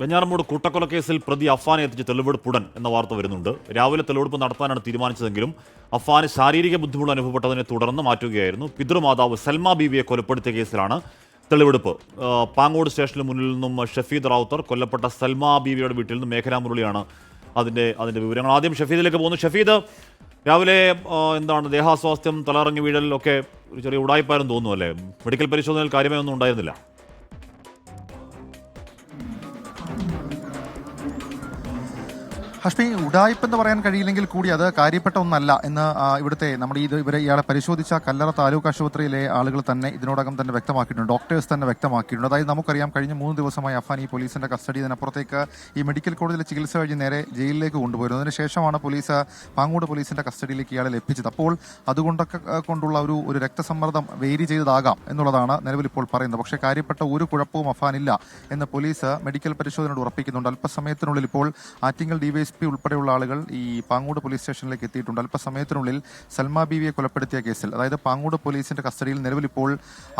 വെഞ്ഞാറമൂട് കൂട്ടക്കൊലക്കേസിൽ പ്രതി അഫാനെ എത്തിച്ച് തെളിവെടുപ്പ് ഉടൻ എന്ന വാർത്ത വരുന്നുണ്ട്. രാവിലെ തെളിവെടുപ്പ് നടത്താനാണ് തീരുമാനിച്ചതെങ്കിലും അഫാന് ശാരീരിക ബുദ്ധിമുട്ട് അനുഭവപ്പെട്ടതിനെ തുടർന്ന് മാറ്റുകയായിരുന്നു. പിതൃമാതാവ് സൽമ ബീവിയെ കൊലപ്പെടുത്തിയ കേസിലാണ് തെളിവെടുപ്പ്. പാങ്ങോട് സ്റ്റേഷന് മുന്നിൽ നിന്നും ഷഫീദ് റാവുത്തർ കൊല്ലപ്പെട്ട സൽമ ബീവിയുടെ വീട്ടിൽ നിന്ന് മേഖലാ മുരളിയാണ് അതിന്റെ അതിന്റെ വിവരങ്ങൾ. ആദ്യം ഷഫീദിലേക്ക് പോകുന്നു. ഷഫീദ് രാവിലെ എന്താണ് ദേഹാസ്വാസ്ഥ്യം തലറങ്ങി വീഴലൊക്കെ ഒരു ചെറിയ ഉടായ്പായിരുന്നു തോന്നുന്നു അല്ലേ? മെഡിക്കൽ പരിശോധനയിൽ കാര്യമായി ഒന്നും ഉണ്ടായിരുന്നില്ല. ഹഷ്മി ഉടായ്പ എന്ന് പറയാൻ കഴിയില്ലെങ്കിൽ കൂടി അത് കാര്യപ്പെട്ട ഒന്നല്ല എന്ന് ഇവിടുത്തെ നമ്മുടെ ഇത് ഇവരെ ഇയാളെ പരിശോധിച്ച കല്ലറ താലൂക്ക് ആശുപത്രിയിലെ ആളുകൾ തന്നെ ഇതിനോടകം തന്നെ വ്യക്തമാക്കിയിട്ടുണ്ട്. ഡോക്ടേഴ്സ് തന്നെ വ്യക്തമാക്കിയിട്ടുണ്ട്. അതായത് നമുക്കറിയാം കഴിഞ്ഞ മൂന്ന് ദിവസമായി അഫാൻ ഈ പോലീസിന്റെ കസ്റ്റഡി ഇതിനപ്പുറത്തേക്ക് ഈ മെഡിക്കൽ കോളേജിലെ ചികിത്സ കഴിഞ്ഞ് നേരെ ജയിലിലേക്ക് കൊണ്ടുപോയിരുന്നു. അതിനുശേഷമാണ് പോലീസ് പാങ്ങോട് പോലീസിന്റെ കസ്റ്റഡിയിലേക്ക് ഇയാളെ ലഭിച്ചത്. അപ്പോൾ അതുകൊണ്ടൊക്കെ കൊണ്ടുള്ള ഒരു ഒരു രക്തസമ്മർദ്ദം വേരി ചെയ്തതാകാം എന്നുള്ളതാണ് നിലവിൽ ഇപ്പോൾ പറയുന്നത്. പക്ഷേ കാര്യപ്പെട്ട ഒരു കുഴപ്പവും അഫാനില്ല എന്ന് പോലീസ് മെഡിക്കൽ പരിശോധനയോട് ഉറപ്പിക്കുന്നുണ്ട്. അല്പസമയത്തിനുള്ളിൽ ഇപ്പോൾ ആറ്റിങ്ങൽ ഡിവൈഎസ്പി ഉൾപ്പെടെയുള്ള ആളുകൾ ഈ പാങ്ങോട് പോലീസ് സ്റ്റേഷനിലേക്ക് എത്തിയിട്ടുണ്ട്. അല്പസമയത്തിനുള്ളിൽ സൽമ ബീവിയെ കൊലപ്പെടുത്തിയ കേസിൽ. അതായത് പാങ്ങോട് പോലീസിന്റെ കസ്റ്റഡിയിൽ നിലവിൽ ഇപ്പോൾ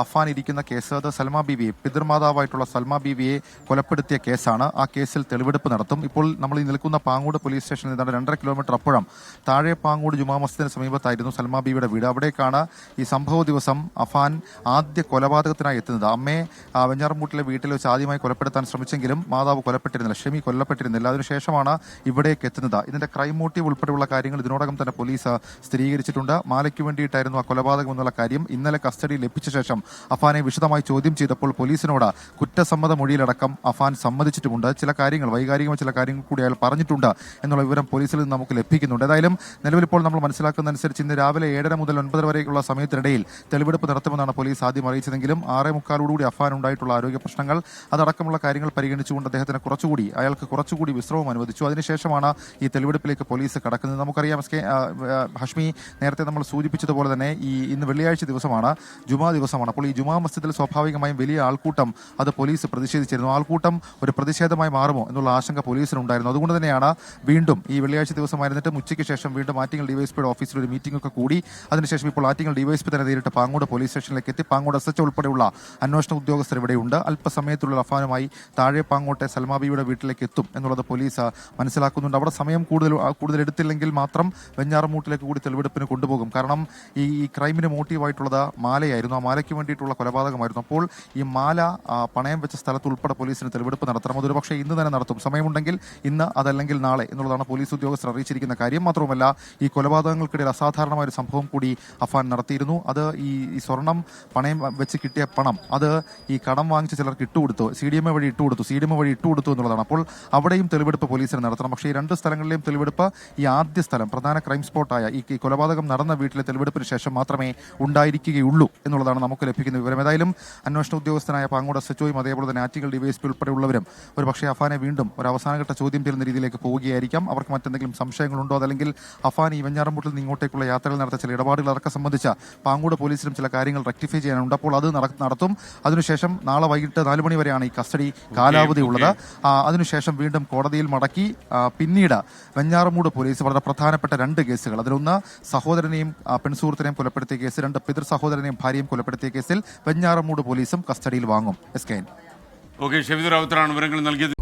അഫാൻ ഇരിക്കുന്ന കേസ്. അത് സൽമ ബീവിയെ പിതൃമാതാവായിട്ടുള്ള സൽമ ബീവിയെ കൊലപ്പെടുത്തിയ കേസാണ്. ആ കേസിൽ തെളിവെടുപ്പ് നടത്തും. ഇപ്പോൾ നമ്മൾ ഈ നിൽക്കുന്ന പാങ്ങോട് പോലീസ് സ്റ്റേഷനിൽ നിന്നാണ് രണ്ടര കിലോമീറ്റർ അപ്പുറം താഴെ പാങ്ങോട് ജുമാ മസ്ജിദിന് സമീപത്തായിരുന്നു സൽമ ബീവിയുടെ വീട്. അവിടേക്കാണ് ഈ സംഭവ ദിവസം അഫാൻ ആദ്യ കൊലപാതകത്തിനായി എത്തുന്നത്. അമ്മയെ വെഞ്ഞാറമ്പൂട്ടിലെ വീട്ടിൽ വെച്ച് ആദ്യമായി കൊലപ്പെടുത്താൻ ശ്രമിച്ചെങ്കിലും മാതാവ് കൊലപ്പെട്ടിരുന്നില്ല ഷെമി കൊല്ലപ്പെട്ടിരുന്നില്ല. അതിനുശേഷമാണ് ഇവിടേക്ക് എത്തുന്നത്. ഇതിന്റെ ക്രൈം മോട്ടീവ് ഉൾപ്പെടെയുള്ള കാര്യങ്ങൾ ഇതിനോടകം തന്നെ പോലീസ് സ്ഥിരീകരിച്ചിട്ടുണ്ട്. മാലയ്ക്ക് വേണ്ടിയിട്ടായിരുന്നു ആ കൊലപാതകം എന്നുള്ള കാര്യം ഇന്നലെ കസ്റ്റഡി ലഭിച്ച ശേഷം അഫാനെ വിശദമായി ചോദ്യം ചെയ്തപ്പോൾ പോലീസിനോട് കുറ്റസമ്മത മൊഴിയിലടക്കം അഫാൻ സമ്മതിച്ചിട്ടുമുണ്ട്. ചില കാര്യങ്ങൾ വൈകാരികമായ ചില കാര്യങ്ങൾ കൂടി അയാൾ പറഞ്ഞിട്ടുണ്ട് എന്നുള്ള വിവരം പോലീസിൽ നിന്ന് നമുക്ക് ലഭിക്കുന്നുണ്ട്. ഏതായാലും നിലവിലിപ്പോൾ നമ്മൾ മനസ്സിലാക്കുന്നതനുസരിച്ച് ഇന്ന് രാവിലെ ഏഴര മുതൽ ഒൻപത് വരെയുള്ള സമയത്തിനിടയിൽ തെളിവെടുപ്പ് നടത്തുമെന്നാണ് പോലീസ് ആദ്യം അറിയിച്ചതെങ്കിലും ആറേ മുക്കാലോടുകൂടി അഫാൻ ഉണ്ടായിട്ടുള്ള ആരോഗ്യ പ്രശ്നങ്ങൾ അതടക്കമുള്ള കാര്യങ്ങൾ പരിഗണിച്ചുകൊണ്ട് അദ്ദേഹത്തിന് കുറച്ചുകൂടി അയാൾക്ക് കുറച്ചുകൂടി വിശ്രമം അനുവദിച്ചു. അതിനുശേഷമാണ് ഈ തെളിവെടുപ്പിലേക്ക് പോലീസ് കടക്കുന്നത്. നമുക്കറിയാം എസ് കെ ഹഷ്മി നേരത്തെ നമ്മൾ സൂചിപ്പിച്ചതുപോലെ തന്നെ ഈ ഇന്ന് വെള്ളിയാഴ്ച ദിവസമാണ് ജുമാ ദിവസമാണ്. അപ്പോൾ ഈ ജുമാ മസ്ജിദിൽ സ്വാഭാവികമായും വലിയ ആൾക്കൂട്ടം അത് പോലീസ് പ്രതിഷേധിച്ചിരുന്നു. ആൾക്കൂട്ടം ഒരു പ്രതിഷേധമായി മാറുമോ എന്നുള്ള ആശങ്ക പോലീസിനുണ്ടായിരുന്നു. അതുകൊണ്ട് തന്നെയാണ് വീണ്ടും ഈ വെള്ളിയാഴ്ച ദിവസമായിരുന്നിട്ട് ഉച്ചയ്ക്ക് ശേഷം വീണ്ടും ആറ്റിങ്ങൽ ഡിവൈഎസ്പിയുടെ ഓഫീസിൽ ഒരു മീറ്റിംഗ് ഒക്കെ കൂടി. അതിനുശേഷം ഇപ്പോൾ ആറ്റിങ്ങൽ ഡിവൈഎസ്പി തന്നെ നേരിട്ട് പാങ്ങോട് പോലീസ് സ്റ്റേഷനിലേക്ക് എത്തി. പാങ്ങോട് എസ് എച്ച് ഉൾപ്പെടെയുള്ള അന്വേഷണ ഉദ്യോഗസ്ഥർ ഇവിടെയുണ്ട്. അല്പസമയത്തുള്ള അഫാനുമായി താഴെ പാങ്ങോട്ടെ സൽമാബിയുടെ വീട്ടിലേക്ക് എത്തും എന്നുള്ളത് പോലീസ് മനസ്സിലാക്കുന്നുണ്ട് അവിടെ സമയം കൂടുതൽ കൂടുതൽ എടുത്തില്ലെങ്കിൽ മാത്രം വെഞ്ഞാറമൂട്ടിലേക്ക് കൂടി തെളിവെടുപ്പിന് കൊണ്ടുപോകും. കാരണം ഈ ഈ ക്രൈമിന് മോട്ടീവായിട്ടുള്ളത് മാലയായിരുന്നു. ആ മാലയ്ക്ക് വേണ്ടിയിട്ടുള്ള കൊലപാതകമായിരുന്നു. അപ്പോൾ ഈ മാല പണയം വെച്ച സ്ഥലത്ത് ഉൾപ്പെടെ പോലീസിന് തെളിവെടുപ്പ് നടത്തണം. അതൊരു പക്ഷേ ഇന്ന് തന്നെ നടത്തും. സമയമുണ്ടെങ്കിൽ ഇന്ന് അതല്ലെങ്കിൽ നാളെ എന്നുള്ളതാണ് പോലീസ് ഉദ്യോഗസ്ഥർ അറിയിച്ചിരിക്കുന്ന കാര്യം. മാത്രവുമല്ല ഈ കൊലപാതകങ്ങൾക്കിടയിൽ അസാധാരണമായ ഒരു സംഭവം കൂടി അഫാൻ നടത്തിയിരുന്നു. അത് ഈ ഈ സ്വർണം പണയം വെച്ച് കിട്ടിയ പണം അത് ഈ കടം വാങ്ങിച്ച ചിലർക്ക് ഇട്ടുകൊടുത്തു. സി ഡി എം എ വഴി ഇട്ടുകൊടുത്തു. സി ഡി എം എ വഴി ഇട്ടുകൊടുത്തു എന്നുള്ളതാണ്. അപ്പോൾ അവിടെയും തെളിവെടുപ്പ് പോലീസിന് നടത്തണം. പക്ഷേ ഈ രണ്ട് സ്ഥലങ്ങളിലെയും തെളിവെടുപ്പ് ഈ ആദ്യ സ്ഥലം പ്രധാന ക്രൈം സ്പോട്ടായ ഈ കൊലപാതകം നടന്ന വീട്ടിലെ തെളിവെടുപ്പിന് ശേഷം മാത്രമേ ഉണ്ടായിരിക്കുകയുള്ളൂ എന്നുള്ളതാണ് നമുക്ക് ലഭിക്കുന്ന വിവരം. ഏതായാലും അന്വേഷണ ഉദ്യോഗസ്ഥനായ പാങ്ങോട് എസ് എച്ച്ഒയും അതേപോലെ തന്നെ ആറ്റിങ്ങൽ ഡിവൈഎസ്പി ഉൾപ്പെടെയുള്ളവരും ഒരു പക്ഷേ അഫാനെ വീണ്ടും ഒരു അവസാനഘട്ട ചോദ്യം ചെയ്യുന്ന രീതിയിലേക്ക് പോവുകയായിരിക്കാം. അവർക്ക് മറ്റെന്തെങ്കിലും സംശയങ്ങളുണ്ടോ? അതല്ലെങ്കിൽ അഫാൻ ഈ വെഞ്ഞാറമ്പൂട്ടിൽ നിന്ന് ഇങ്ങോട്ടേക്കുള്ള യാത്രകൾ നടത്തിയ ചില ഇടപാടുകൾ അടക്കം സംബന്ധിച്ച പാങ്ങോട് പോലീസിലും ചില കാര്യങ്ങൾ റെക്ടിഫൈ ചെയ്യാനുണ്ട്. അപ്പോൾ അത് നട- നടത്തും. അതിനുശേഷം നാളെ വൈകിട്ട് നാല് മണി വരെയാണ് ഈ കസ്റ്റഡി കാലാവധി ഉള്ളത് അതിനുശേഷം വീണ്ടും കോടതിയിൽ മടക്കി പിന്നീട് വെഞ്ഞാറമൂട് പോലീസ് വളരെ പ്രധാനപ്പെട്ട രണ്ട് കേസുകൾ. അതിലൊന്ന് സഹോദരനെയും പെൺസുഹൃത്തിനെയും കൊലപ്പെടുത്തിയ കേസ് രണ്ട് പിതൃ സഹോദരനെയും ഭാര്യയും കൊലപ്പെടുത്തിയ കേസിൽ വെഞ്ഞാറമൂട് പോലീസും കസ്റ്റഡിയിൽ വാങ്ങും. എസ് കെ ഓക്കെ ഷെഫീദ് റാവുത്തറാണ് വിവരങ്ങൾ നൽകിയത്.